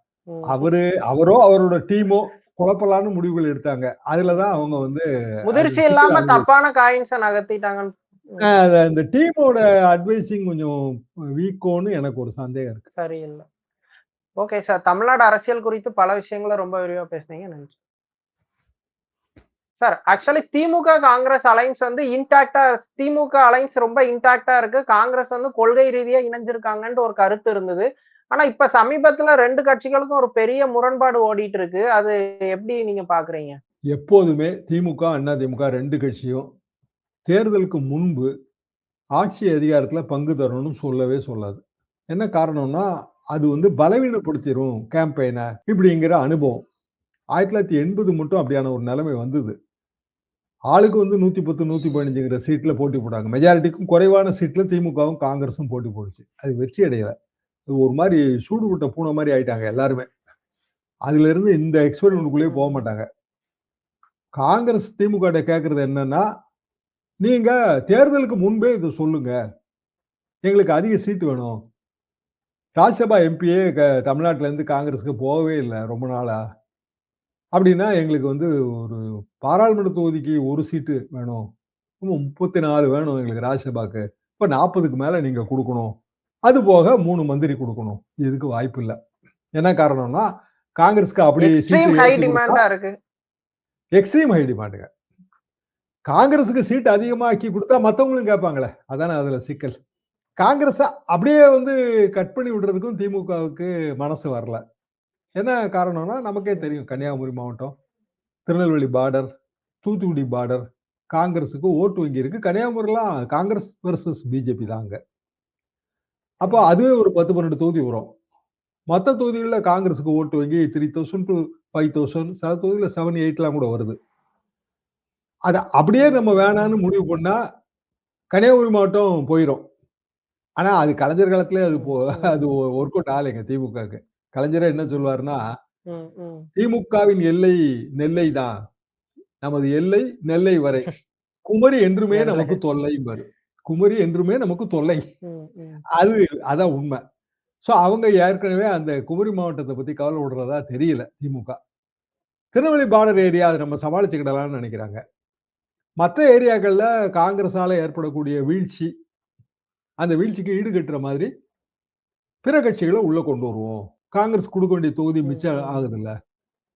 அவரு அவரோ அவரோட டீமோ குழப்பலான முடிவுகள் எடுத்தாங்க. அதுல தான் அவங்க வந்து முதிர்ச்சி இல்லாம தப்பான காயின்ஸ நகர்த்திட்டாங்கன்னு அந்த டீமோட அட்வைசிங் கொஞ்சம் வீக்கோன்னு எனக்கு ஒரு சந்தேகம் இருக்கு. சரியில்ல. Okay sir. தமிழ்நாடு அரசியல் குறித்து பல விஷயங்கள ரொம்ப விரிவா பேசுனீங்க. நன்றி. Sir, actually DMK, Congress alliance வந்து இன்டாக்டா திமுக அலைன்ஸ் ரொம்ப இன்டாக்டா இருக்கு. காங்கிரஸ் வந்து கொள்கை ரீதியா இணைஞ்சிருக்காங்கன்ற ஒரு கருத்து இருந்தது. ஆனா இப்ப சமீபத்துல ரெண்டு கட்சிகளுக்கும் ஒரு பெரிய முரண்பாடு ஓடிட்டு இருக்கு. அது எப்படி நீங்க பார்க்குறீங்க? எப்போதுமே திமுக, அண்ணா திமுக ரெண்டு கட்சியும் தேர்தலுக்கு முன்பு ஆட்சி அதிகாரத்துல பங்கு தரணும்னு சொல்லவே சொல்லாது. என்ன காரணம்னா, அது வந்து பலவீனப்படுத்திடும் கேம்பெயினை இப்படிங்கிற அனுபவம். 1980 மட்டும் அப்படியான ஒரு நிலைமை வந்தது. ஆளுக்கு வந்து நூற்றி பத்து நூற்றி பதினஞ்சுங்கிற சீட்டில் போட்டி போட்டாங்க. மெஜாரிட்டிக்கும் குறைவான சீட்டில் திமுகவும், காங்கிரஸும் போட்டி போடுச்சு அது வெற்றி அடையல. ஒரு மாதிரி சூடு விட்ட பூனை மாதிரி ஆயிட்டாங்க எல்லாருமே. அதுலேருந்து இந்த எக்ஸ்பெரிமெண்ட்டுக்குள்ளேயே போக மாட்டாங்க. காங்கிரஸ் திமுக கேட்குறது என்னன்னா, நீங்கள் தேர்தலுக்கு முன்பே இதை சொல்லுங்க. எங்களுக்கு அதிக சீட்டு வேணும். ராஜ்யசபா எம்பியே க தமிழ்நாட்டிலேருந்து காங்கிரஸுக்கு போகவே இல்லை ரொம்ப நாளாக அப்படின்னா எங்களுக்கு வந்து ஒரு பாராளுமன்ற தொகுதிக்கு 1 சீட்டு வேணும். 34 வேணும் எங்களுக்கு ராஜ்யசபாக்கு. இப்ப 40க்கு மேல நீங்க குடுக்கணும். அது போக 3 மந்திரி குடுக்கணும். இதுக்கு வாய்ப்பு இல்ல. என்ன காரணம்னா, காங்கிரஸ்க்கு அப்படி சீட்டு. Extreme high டிமாண்டுங்க. காங்கிரஸ்க்கு சீட் அதிகமாக்கி குடுத்தா மத்தவங்களும் கேட்பாங்களே. அதானே அதுல சிக்கல். காங்கிரஸ அப்படியே வந்து கட் பண்ணி விடுறதுக்கும் திமுகவுக்கு மனசு வரல. என்ன காரணம்னா, நமக்கே. தெரியும் கன்னியாகுமரி மாவட்டம், திருநெல்வேலி பார்டர், தூத்துக்குடி பார்டர், காங்கிரஸுக்கு ஓட்டு வங்கி இருக்கு. கன்னியாகுமரிலாம் காங்கிரஸ் வெர்சஸ் பிஜேபி தான் அங்க. அப்போ. அதுவே ஒரு 10, 12 தொகுதி வரும். மத்த தொகுதிகள்ல காங்கிரஸுக்கு ஓட்டு வங்கி 3000 டூ 5000 சில தொகுதியில 7, 8லாம் கூட வருது. அத அப்படியே நம்ம. வேணான்னு முடிவு பண்ணா, கன்னியாகுமரி மாவட்டம் போயிரும். ஆனா அது கலைஞர் காலத்திலே அது போ. அது ஒர்க் அவுட் ஆகலைங்க திமுகக்கு. கலைஞரே என்ன சொல்வாருன்னா. திமுகவின் எல்லை நெல்லை தான். நமது எல்லை நெல்லை வரை. குமரி என்றுமே. நமக்கு தொல்லைம்பாரு. குமரி என்றுமே நமக்கு தொல்லை. அது அதான் உண்ம. சோ அவங்க ஏற்கனவே அந்த குமரி மாவட்டத்த பத்தி கவலைப்படுறதா தெரியல திமுக. திருநெல்வேலி பார்டர் ஏரியா அத நம்ம சமாளிச்சுக்கிடலாம்னு நெனைக்கிறாங்க. மற்ற ஏரியாக்கள்ல காங்கிரஸால ஏற்படக்கூடிய வீழ்ச்சி, அந்த வீழ்ச்சிக்கு ஈடுகட்டுற மாதிரி பிற கட்சிகள உள்ள கொண்டு வருவோம். காங்கிரஸ் குடுக்க வேண்டிய தொகுதி மிச்சம். ஆகுதுல்ல.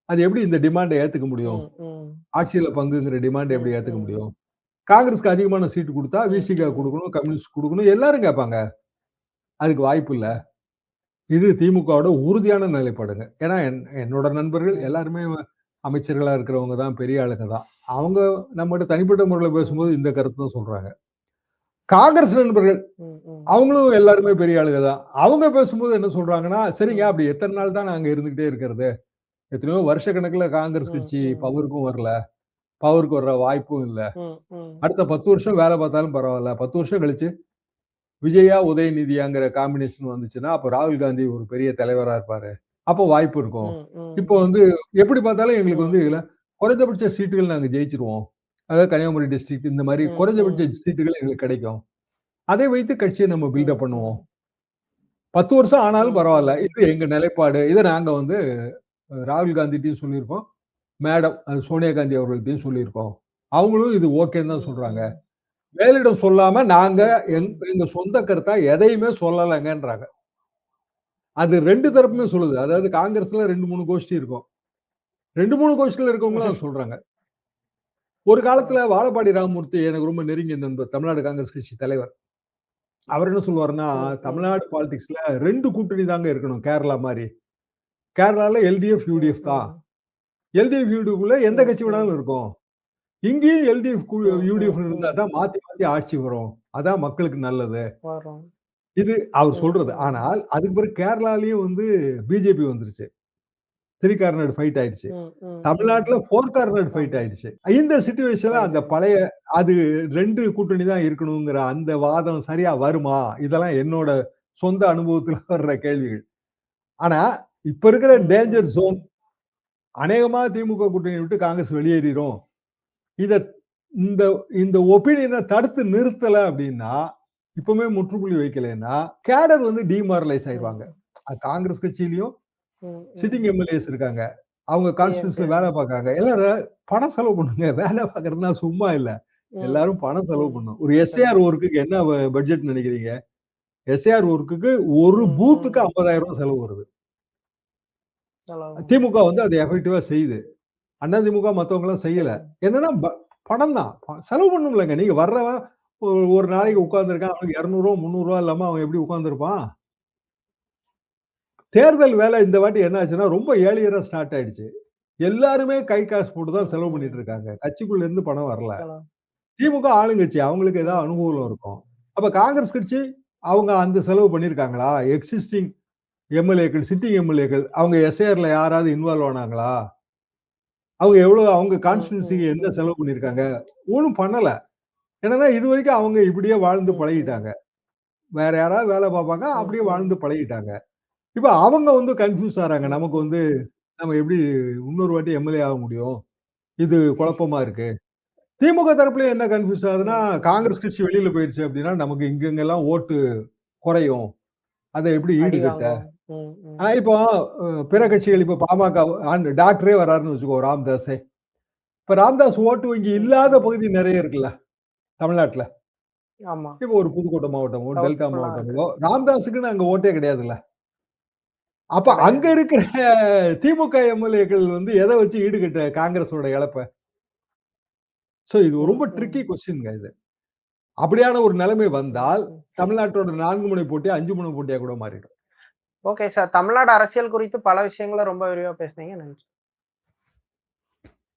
அது எப்படி இந்த டிமாண்ட ஏத்துக்க முடியும்? ஆட்சியில பங்குங்கிற டிமாண்ட எப்படி ஏத்துக்க. முடியும்? காங்கிரஸ்க்கு அதிகமான சீட் குடுத்தா விசிக. குடுக்கணும், கம்யூனிஸ்ட் குடுக்கணும் எல்லாரும் கேட்பாங்க. அதுக்கு வாய்ப்பு இல்ல. இது திமுகவோட உறுதியான நிலைப்பாடுங்க. ஏன்னா என் என்னோட நண்பர்கள். எல்லாருமே அமைச்சர்களா இருக்கிறவங்க தான், பெரிய ஆளுங்க தான். அவங்க நம்மட்ட தனிப்பட்ட முறையில. பேசும்போது இந்த கருத்து தான் சொல்றாங்க. காங்கிரஸ் நண்பர்கள். அவங்களும் எல்லாருமே பெரிய ஆளுங்க தான். அவங்க பேசும்போது என்ன சொல்றாங்கன்னா, சரிங்க. அப்படி எத்தன நாள் தான் நாங்க இருந்துகிட்டே இருக்கிறது? எத்தனையோ வருஷ கணக்குல காங்கிரஸ் கட்சி. பவருக்கும் வரல. பவருக்கு வர்ற வாய்ப்பும் இல்ல. அடுத்த 10 வருஷம் வேல பார்த்தாலும் பரவால்ல. 10 வருஷம் கழிச்சு விஜயா, உதயநிதியாங்கிற காம்பினேஷன் வந்துச்சுன்னா, அப்ப ராகுல் காந்தி ஒரு பெரிய தலைவரா இருப்பாரு. அப்போ வாய்ப்பு இருக்கும். இப்போ வந்து எப்படி பார்த்தாலும் எங்களுக்கு வந்து இதுல. குறைந்தபட்ச சீட்டுகள் நாங்க ஜெயிச்சுருவோம். அதாவது கன்னியாகுமரி டிஸ்ட்ரிக்ட் இந்த மாரி ம், குறைந்தபட்ச ம். சீட்டுகள் எங்களுக்கு கிடைக்கும். அதை வைத்து கட்சிய நம்ம பில்டப் பண்ணுவோம். 10 வருஷம் ஆனாலும். ம். இது எங்க நிலைப்பாடு. இத நாங்க வந்து ராகுல் காந்திட்டயும் சொல்லியிருக்கோம். மேடம் சோனியா காந்தி அவர்கள்ட்டயும் சொல்லியிருக்கோம். அவங்களும் இது ஓகேன்னு தான் சொல்றாங்க. மேலிடம் சொல்லாம நாங்க. எங்க சொந்த கருத்தா எதையுமே சொல்லலங்கன்றாங்க. அது 2 தரப்புமே. சொல்லுது. அதாவது காங்கிரஸ்ல 2, 3 கோஷ்டி இருக்கும். 2, 3 கோஷ்டில இருக்கவங்களும் சொல்றாங்க. ஒரு. காலத்துல வாழப்பாடி ராமமூர்த்தி எனக்கு ரொம்ப நெருங்கிய நண்பர். தமிழ்நாடு காங்கிரஸ் கட்சி தலைவர். அவர் என்ன சொல்லுவாருன்னா. தமிழ்நாடு பாலிடிக்ஸ்ல 2 கூட்டணி தாங்க இருக்கணும். கேரளா மாரி. கேரளால எல்டிஎஃப், யுடிஎஃப் தான். எல்டிஎஃப், யுடிஎஃப்குள்ள எந்த கட்சி. வேணாலும் இருக்கும். இங்கேயும் எல்டிஎஃப், யுடிஎஃப் இருந்தா ம். தான் மாத்தி மாத்தி ஆட்சி வரும். அதான் மக்களுக்கு நல்லது. இது அவர் சொல்றது. ஆனால் அதுக்கு பிறகு கேரளாலயும் வந்து பிஜேபி வந்துருச்சு. 3 கார்னர்ட் ஃபைட் ஆயிடுச்சு. தமிழ்நாட்டுல 4 கார்னர்ட் ஃபைட். ஆயிடுச்சு. இந்த சிச்சுவேஷன்ல அந்த. பழைய அது 2 கூட்டணி தான் இருக்கணுங்கிற அந்த வாதம் சரியா வருமா? இதெல்லாம் என்னோட சொந்த அனுபவத்துல வர்ற கேள்விகள். ஆனா, இப்ப இருக்கிற டேஞ்சர். ஜோன் அநேகமா திமுக கூட்டணிய விட்டு காங்கிரஸ் வெளியேறிரும். இத இந்த இந்த ஒப்பீனியன தடுத்து நிறுத்தல அப்டின்னா, இப்பவுமே முற்றுப்புள்ளி வைக்கலைன்னா, கேடர் வந்து டிமாரலைஸ். அது காங்கிரஸ் கட்சியிலயும் சிட்டிங். எம்எல்ஏஸ் இருக்காங்க. அவங்க டிஎம்கே. வேல பார்க்காங்க. எல்லாரும் பணம் செலவு பண்ணுங்க. வேல பார்க்கறதுனா சும்மா இல்ல. எல்லாரும் பணம் செலவு ம். பண்ணணும். ஒரு எஸ்ஏஆர். ஒர்க்குக்கு என்ன பட்ஜெட் நெனைக்கிறீங்க? எஸ்ஏஆர் ஒர்க்குக்கு ஒரு பூத்துக்கு ரூ. ம். 50,000 செலவு வருது. திமுக வந்து அத எஃபெக்டிவா செய்யுது. அதிமுக மத்தவங்கலாம் செய்யல. ம். என்னன்னா பணம் தான். செலவு பண்ணணும்லங்க. நீங்க வர்றவன் ஒரு நாளைக்கு உட்கார்ந்திருக்கான். அவனுக்கு ரூ. 200 ரூ. 300 இல்லாம அவன் எப்படி உட்கார்ந்திருப்பான்? தேர்தல் வேலை இந்த வாட்டி என்ன ஆச்சுன்னா, ரொம்ப ஏர்லியரா ஸ்டார்ட் ஆயிடுச்சு. எல்லாருமே கை காசு போட்டு தான் செலவு பண்ணிட்டு. இருக்காங்க. கட்சிக்குள்ள இருந்து பணம் வரல. திமுக ஆளுங்கட்சி. அவங்களுக்கு ஏதாவது. அனுகூலம் இருக்கும். அப்ப காங்கிரஸ் கட்சி அவங்க அந்த செலவு பண்ணியிருக்காங்களா? எக்ஸிஸ்டிங் எம்எல்ஏக்கள், சிட்டிங் எம்எல்ஏக்கள் அவங்க எஸ்ஏஆர்ல யாராவது இன்வால்வ் ஆனாங்களா? அவங்க எவ்வளவு அவங்க ம், என்ன. செலவு பண்ணியிருக்காங்க? ஒண்ணும் பண்ணல. என்னன்னா இதுவரைக்கும் அவங்க இப்படியே வாழ்ந்து. பழகிட்டாங்க. வேற யாராவது வேல பார்ப்பாங்க. அப்படியே. வாழ்ந்து பழகிட்டாங்க. இப்ப அவங்க வந்து கன்ஃப்யூஸ் ஆறாங்க. நமக்கு. வந்து நம்ம எப்படி இன்னொரு வாட்டி எம்எல்ஏ ஆக முடியும்? இது குழப்பமா இருக்கு. திமுக தரப்புலயும் என்ன கன்ஃப்யூஸ் ஆகுதுன்னா. காங்கிரஸ் கட்சி வெளியில போயிருச்சு அப்படின்னா, நமக்கு இங்கங்கலாம் ஓட்டு குறையும். அத எப்படி ஈடுகட்ட? ஆனா இப்போ பிற. கட்சிகள் இப்ப பாமக டாக்டரே வராருன்னு வச்சுக்கோ ராமதாஸே. இப்ப ராமதாஸ் ஓட்டு வங்கி இல்லாத. பகுதி நெறைய இருக்குல்ல. தமிழ்நாட்டுல. இப்போ ஒரு புதுக்கோட்டை மாவட்டமோ, டெல்டா. மாவட்டங்களோ, ராமதாஸுக்குன்னு அங்க ஓட்டே கிடையாதுல்ல. அப்ப அங்க. இருக்கிற திமுக எம்எல்ஏக்கள் வந்து எத வச்சு ஈடுகட்ட காங்கிரஸோட இழப்ப? சோ இது ரொம்ப. ட்ரிக்கி கொஸ்டின்ங்க இது. அப்படியான ஒரு நிலைமை வந்தால். தமிழ்நாட்டோட 4 முனை போட்டி 5 முனை போட்டியா கூட மாறிடும். Okay sir. தமிழ்நாடு அரசியல் குறித்து பல விஷயங்கள ரொம்ப விரிவா பேசுனீங்க. நன்றி.